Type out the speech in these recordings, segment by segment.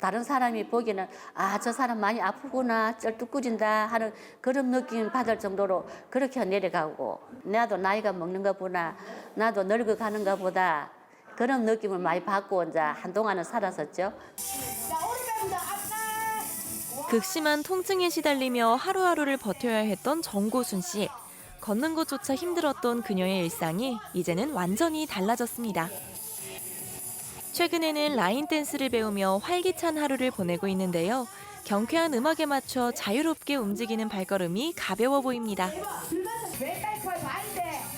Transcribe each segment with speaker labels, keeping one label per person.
Speaker 1: 다른 사람이 보기에는 아 저 사람 많이 아프구나 쩔뚝구진다 하는 그런 느낌 받을 정도로 그렇게 내려가고 나도 나이가 먹는가 보나 나도 늙어가는가 보다 그런 느낌을 많이 받고 이제 한동안은 살았었죠.
Speaker 2: 극심한 통증에 시달리며 하루하루를 버텨야 했던 정고순 씨. 걷는 것조차 힘들었던 그녀의 일상이 이제는 완전히 달라졌습니다. 최근에는 라인 댄스를 배우며 활기찬 하루를 보내고 있는데요. 경쾌한 음악에 맞춰 자유롭게 움직이는 발걸음이 가벼워 보입니다.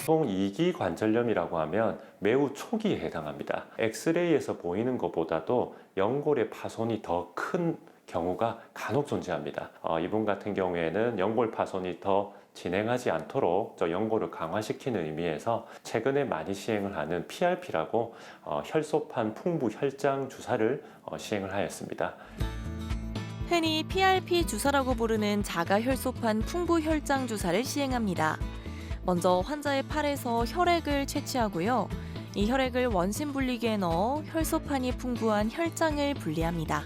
Speaker 3: 보통 2기 관절염이라고 하면 매우 초기에 해당합니다. 엑스레이에서 보이는 것보다도 연골의 파손이 더 큰 경우가 간혹 존재합니다. 어, 이분 같은 경우에는 연골 파손이 더 진행하지 않도록 저 연골을 강화시키는 의미에서 최근에 많이 시행을 하는 PRP라고 어, 혈소판 풍부 혈장 주사를 어, 시행을 하였습니다.
Speaker 2: 흔히 PRP 주사라고 부르는 자가 혈소판 풍부 혈장 주사를 시행합니다. 먼저 환자의 팔에서 혈액을 채취하고요. 이 혈액을 원심 분리기에 넣어 혈소판이 풍부한 혈장을 분리합니다.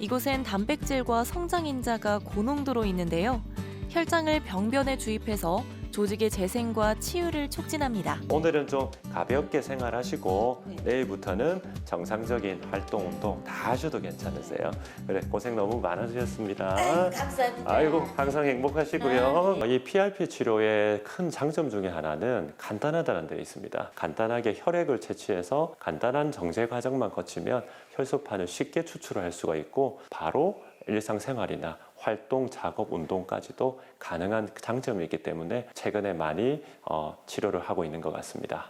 Speaker 2: 이곳엔 단백질과 성장인자가 고농도로 있는데요. 혈장을 병변에 주입해서 조직의 재생과 치유를 촉진합니다.
Speaker 3: 오늘은 좀 가볍게 생활하시고 내일부터는 정상적인 활동 운동 다 하셔도 괜찮으세요. 그래 고생 너무 많으셨습니다.
Speaker 1: 감사합니다.
Speaker 3: 아이고 항상 행복하시고요. 이 PRP 치료의 큰 장점 중에 하나는 간단하다는 데 있습니다. 간단하게 혈액을 채취해서 간단한 정제 과정만 거치면 혈소판을 쉽게 추출할 수가 있고 바로 일상생활이나 활동, 작업, 운동까지도 가능한 장점이 있기 때문에 최근에 많이 어, 치료를 하고 있는 것 같습니다.